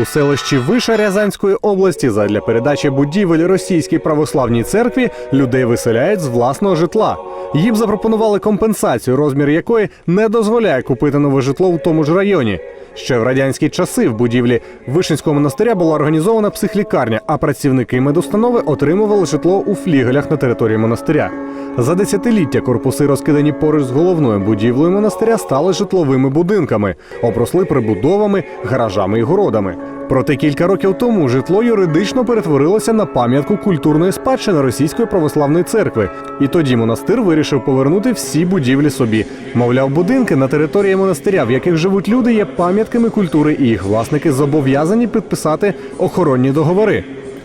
У селищі Виша Рязанської області задля передачі будівель російській православній церкві людей виселяють з власного житла. Їм запропонували компенсацію, розмір якої не дозволяє купити нове житло у тому ж районі. Ще в радянські часи в будівлі Вишинського монастиря була організована психлікарня, а працівники медустанови отримували житло у флігелях на території монастиря. За десятиліття корпуси, розкидані поруч з головною будівлею монастиря, стали житловими будинками, обросли прибудовами, гаражами і городами. Проте кілька років тому житло юридично перетворилося на пам'ятку культурної спадщини Російської православної церкви. І тоді монастир вирішив повернути всі будівлі собі. Мовляв, будинки на території монастиря, в яких живуть люди, є пам'ятками культури, і їх власники зобов'язані підписати охоронні договори.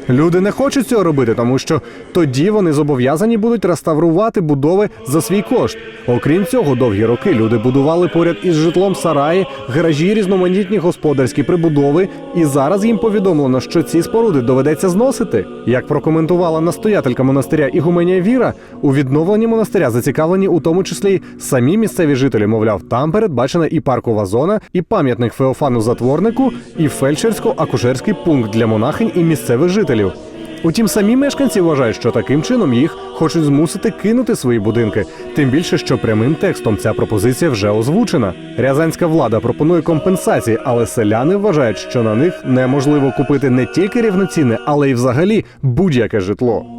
Люди не хочуть цього робити, тому що тоді вони зобов'язані будуть реставрувати будови за свій кошт. Окрім цього, довгі роки люди будували поряд із житлом сараї, гаражі, різноманітні господарські прибудови, і зараз їм повідомлено, що ці споруди доведеться зносити. Як прокоментувала настоятелька монастиря Ігуменія Віра, у відновленні монастиря зацікавлені у тому числі самі місцеві жителі. Мовляв, там передбачена і паркова зона, і пам'ятник Феофану Затворнику, і фельдшерсько-акушерський пункт для монахинь і місцевих жителів. Утім, самі мешканці вважають, що таким чином їх хочуть змусити кинути свої будинки. Тим більше, що прямим текстом ця пропозиція вже озвучена. Рязанська влада пропонує компенсації, але селяни вважають, що на них неможливо купити не тільки рівноцінне, але й взагалі будь-яке житло.